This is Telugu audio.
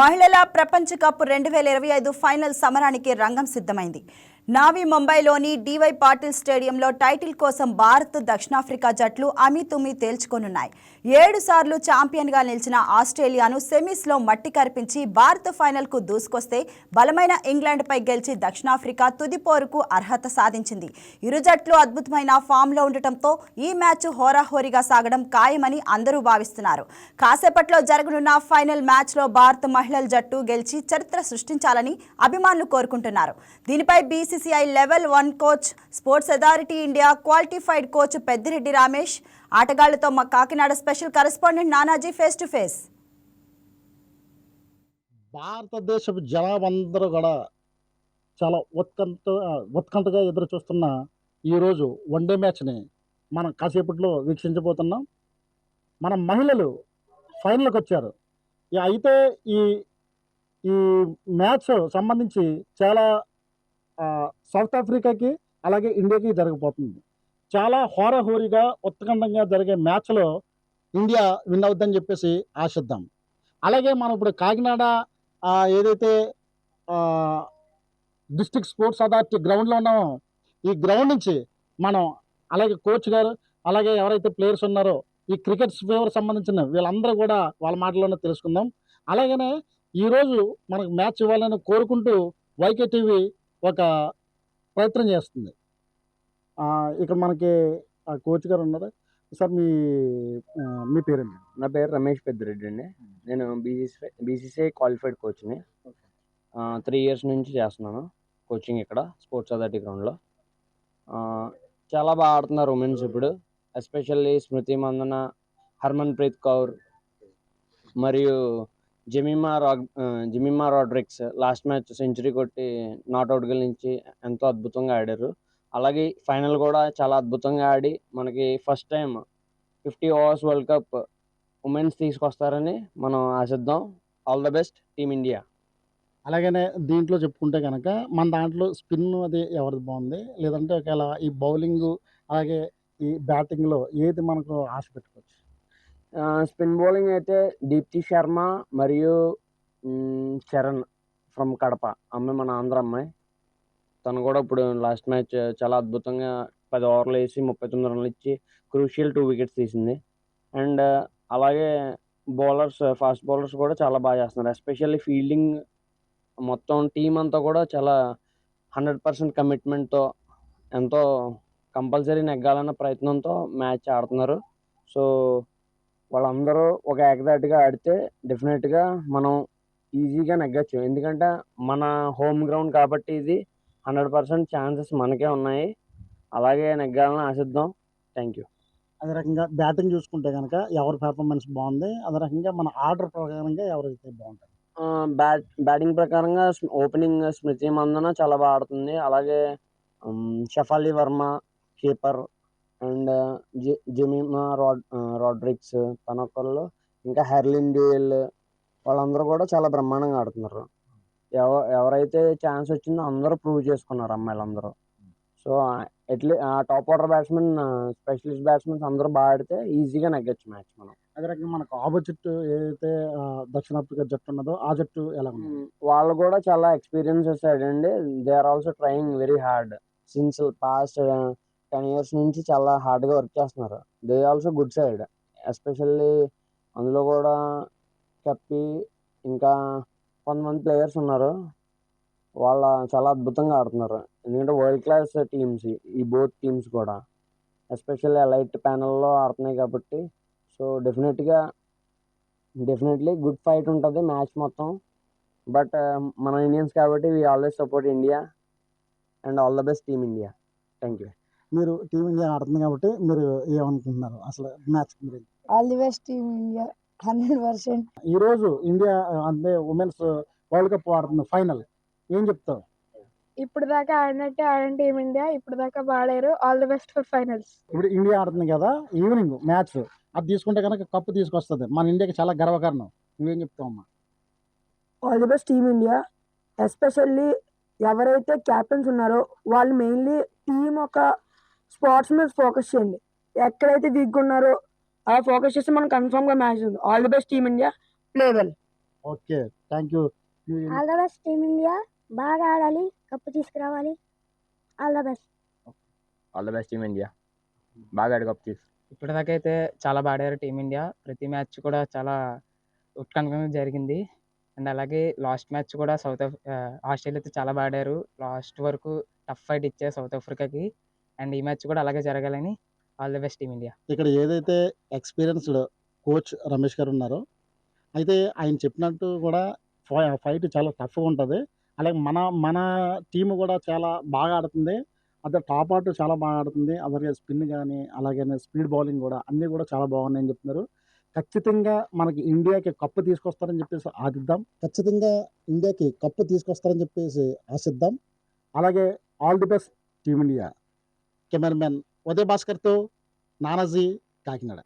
మహిళల ప్రపంచ కప్ రెండు వేల ఇరవై ఐదు ఫైనల్ సమరానికి రంగం సిద్ధమైంది. నావీ ముంబైలోని డివై పాటిల్ స్టేడియంలో టైటిల్ కోసం భారత్ దక్షిణాఫ్రికా జట్లు అమితుమి తేల్చుకోనున్నాయి. ఏడు సార్లు ఛాంపియన్గా నిలిచిన ఆస్ట్రేలియాను సెమీస్లో మట్టి కరిపించి భారత్ ఫైనల్కు దూసుకొస్తే బలమైన ఇంగ్లాండ్పై గెలిచి దక్షిణాఫ్రికా తుది పోరుకు అర్హత సాధించింది. ఇరు జట్లు అద్భుతమైన ఫామ్లో ఉండటంతో ఈ మ్యాచ్ హోరాహోరీగా సాగడం ఖాయమని అందరూ భావిస్తున్నారు. కాసేపట్లో జరగనున్న ఫైనల్ మ్యాచ్లో భారత్ మహిళల జట్టు గెలిచి చరిత్ర సృష్టించాలని అభిమానులు కోరుకుంటున్నారు. దీనిపై BCCI level one coach sports authority India qualified coach Peddireddy Ramesh ఆటగాళ్ళతో మా Kakinada special correspondent Nanaji face to face. భారతదేశపు జనాభందరూ కూడా చాలా ఉత్కంఠ ఉత్కంఠగా ఎదురు చూస్తున్న ఈరోజు వన్డే మ్యాచ్ని మనం కాసేపట్లో వీక్షించబోతున్నాం. మన మహిళలు ఫైనల్కి వచ్చారు. అయితే ఈ ఈ మ్యాచ్ సంబంధించి చాలా సౌత్ ఆఫ్రికాకి అలాగే ఇండియాకి జరగబోతుంది. చాలా హోరాహోరీగా ఉత్కంఠంగా జరిగే మ్యాచ్లో ఇండియా విన్ అవుద్దని చెప్పేసి ఆశిద్దాం. అలాగే మనం ఇప్పుడు కాకినాడ ఏదైతే డిస్టిక్ స్పోర్ట్స్ అథారిటీ గ్రౌండ్లో ఉన్నామో ఈ గ్రౌండ్ నుంచి మనం అలాగే కోచ్ గారు అలాగే ఎవరైతే ప్లేయర్స్ ఉన్నారో ఈ క్రికెట్ ఫేవర్ సంబంధించిన వీళ్ళందరూ కూడా వాళ్ళ మాటల్లోనే తెలుసుకుందాం. అలాగనే ఈరోజు మనకు మ్యాచ్ ఇవ్వాలని కోరుకుంటూ వైకే టీవీ ఒక ప్రయత్నం చేస్తుంది. ఇక్కడ మనకి ఆ కోచ్ గారు ఉన్నారు. సార్ మీ మీ పేరేంటి నా పేరు రమేష్ పెద్దిరెడ్డి అండి. నేను బీసీసీ బీసీసీఐ క్వాలిఫైడ్ కోచ్ని త్రీ ఇయర్స్ నుంచి చేస్తున్నాను కోచింగ్ ఇక్కడ స్పోర్ట్స్ అథారిటీ గ్రౌండ్లో చాలా బాగా ఆడుతున్నారు ఉమెన్స్ ఇప్పుడు. ఎస్పెషల్లీ స్మృతి మందన హర్మన్ ప్రీత్ కౌర్ మరియు Jemimah raag Jemimah Rodrigues last match century కొట్టి నాట్అవుట్ నుంచి ఎంతో అద్భుతంగా ఆడారు. అలాగే ఫైనల్ కూడా చాలా అద్భుతంగా ఆడి మనకి first time fifty overs world cup women's తీసుకొస్తారని మనం ఆశిద్దాం. ఆల్ ద బెస్ట్ టీమిండియా అలాగనే దీంట్లో చెప్పుకుంటే కనుక మన దాంట్లో స్పిన్ అది ఎవరిది బాగుంది? లేదంటే ఒకవేళ ఈ బౌలింగ్ అలాగే ఈ బ్యాటింగ్లో ఏది మనకు ఆశ పెట్టుకోవచ్చు? స్పిన్ బౌలింగ్ అయితే దీప్తి శర్మ మరియు చరణ్ ఫ్రమ్ కడప. అమ్మాయి మన ఆంధ్ర అమ్మాయి. తను కూడా ఇప్పుడు లాస్ట్ మ్యాచ్ చాలా అద్భుతంగా పది ఓవర్లు వేసి ముప్పై తొమ్మిది రన్లు ఇచ్చి క్రూషియల్ టూ వికెట్స్ తీసింది. అండ్ అలాగే బౌలర్స్ ఫాస్ట్ బౌలర్స్ కూడా చాలా బాగా చేస్తున్నారు. ఎస్పెషల్లీ ఫీల్డింగ్ మొత్తం టీం అంతా కూడా చాలా హండ్రెడ్ పర్సెంట్ కమిట్మెంట్తో ఎంతో కంపల్సరీ నెగ్గాలన్న ప్రయత్నంతో మ్యాచ్ ఆడుతున్నారు. సో వాళ్ళందరూ ఒక ఏకదాటిగా ఆడితే డెఫినెట్గా మనం ఈజీగా నెగ్గచ్చు. ఎందుకంటే మన హోమ్ గ్రౌండ్ కాబట్టి ఇది హండ్రెడ్ పర్సెంట్ ఛాన్సెస్ మనకే ఉన్నాయి. అలాగే నెగ్గాలని ఆశిద్దాం. Thank you. అదే రకంగా బ్యాటింగ్ చూసుకుంటే కనుక ఎవరి పెర్ఫార్మెన్స్ బాగుంది అదే రకంగా మన ఆర్డర్ ప్రకారంగా ఎవరైతే బాగుంటారు? బ్యాట్ బ్యాటింగ్ ప్రకారంగా ఓపెనింగ్ స్మృతి మందన చాలా బాగా ఆడుతుంది. అలాగే షఫాలి వర్మ కీపర్ అండ్ జెమిమా రాడ్ రాడ్రిక్స్ తనొక్కళ్ళు ఇంకా హెర్లిన్ డ్యూయల్ వాళ్ళందరూ కూడా చాలా బ్రహ్మాండంగా ఆడుతున్నారు. ఎవ ఎవరైతే ఛాన్స్ వచ్చిందో అందరూ ప్రూవ్ చేసుకున్నారు అమ్మాయిలందరూ. సో ఎట్లీ ఆ top order batsmen specialist batsmen's అందరూ బాగా ఆడితే ఈజీగా నెగ్గచ్చు మ్యాచ్ మనం. అదే రకంగా మనకు ఆపోజిట్ ఏదైతే దక్షిణాఫ్రికా జట్టు ఉన్నదో ఆ జట్టు ఎలా ఉంది. వాళ్ళు కూడా చాలా ఎక్స్పీరియన్సెస్ అండి they are also trying very hard. Since past ten years నుంచి చాలా హార్డ్గా వర్క్ చేస్తున్నారు. They also good side especially అందులో కూడా కప్పి ఇంకా కొంతమంది ప్లేయర్స్ ఉన్నారు. వాళ్ళ చాలా అద్భుతంగా ఆడుతున్నారు. ఎందుకంటే వరల్డ్ క్లాస్ టీమ్స్ ఈ బోత్ టీమ్స్ కూడా. ఎస్పెషల్లీ ఎలైట్ ప్యానల్లో ఆడుతున్నాయి కాబట్టి సో డెఫినెట్గా డెఫినెట్లీ గుడ్ ఫైట్ ఉంటుంది మ్యాచ్ మొత్తం. బట్ um, మన ఇండియన్స్ కాబట్టి we always support India and all the best team India thank you మీరు టీమిండియా ఆడుతుంది కాబట్టి మీరు ఏమనుకుంటున్నారు? అసలు మ్యాచ్ గురించి all the best team India hundred percent ఈ రోజు ఇండియా అంటే ఉమెన్స్ వరల్డ్ కప్ ఆడుతుంది ఫైనల్ ఏం చెప్తావు? ఇప్పుడు దాకా ఆడినట్టే ఆడిన టీమ్ ఇండియా ఇప్పుడు దాకా బాడారు all the best for finals ఇప్పుడు ఇండియా ఆడుతుంది కదా ఈవినింగ్ మ్యాచ్ అది తీసుకుంటే కనుక కప్పు తీసుకొస్తుంది. మన ఇండియాకి చాలా గర్వకారణం. నువ్వేం చెప్తావు అమ్మా? All the best team India especially ఎవరైతే క్యాప్టెన్స్ ఉన్నారో వాళ్ళు మెయిన్లీ టీం ఒక స్పోర్ట్స్ మీద ఫోకస్ చేయండి. ఎక్కడైతే వీక్ ఉన్నారో అలా ఫోకస్ చేస్తే మనం కన్ఫర్మ్గా మ్యాచ్ ఉంది. All the best team India play well okay thank you all the best team India బాగా ఆడాలి కప్పు తీసుకురావాలి. All the best all the best team India బాగా అడగప్ తీసు. ఇప్పటిదాకా అయితే చాలా బాగా ఆడారు టీమిండియా ప్రతి మ్యాచ్ కూడా చాలా ఉత్కంఠంగా జరిగింది. అండ్ అలాగే లాస్ట్ మ్యాచ్ కూడా సౌత్ ఆఫ్ ఆ, ఆస్ట్రేలియా అయితే చాలా బాగా ఆడారు. లాస్ట్ వరకు టఫ్ ఫైట్ ఇచ్చారు సౌత్ ఆఫ్రికాకి అండ్ ఈ మ్యాచ్ కూడా అలాగే జరగాలని ఆల్ ది బెస్ట్ టీమిండియా. ఇక్కడ ఏదైతే ఎక్స్పీరియన్స్డ్ కోచ్ రమేష్ గారు ఉన్నారో అయితే ఆయన చెప్పినట్టు కూడా ఫై- ఫైట్ చాలా టఫ్గా ఉంటుంది. అలాగే మన మన టీము కూడా చాలా బాగా ఆడుతుంది. అదే టాప్ ఆర్డర్ చాలా బాగా ఆడుతుంది. అలాగే స్పిన్ కానీ అలాగే స్పీడ్ బౌలింగ్ కూడా అన్నీ కూడా చాలా బాగున్నాయని చెప్తున్నారు. ఖచ్చితంగా మనకి ఇండియాకి కప్పు తీసుకొస్తారని చెప్పేసి ఆదిద్దాం ఖచ్చితంగా ఇండియాకి కప్పు తీసుకొస్తారని చెప్పేసి ఆశిద్దాం. అలాగే all the best team India. Cameraman Uday భాస్కర్తో Nanaji Kakinada.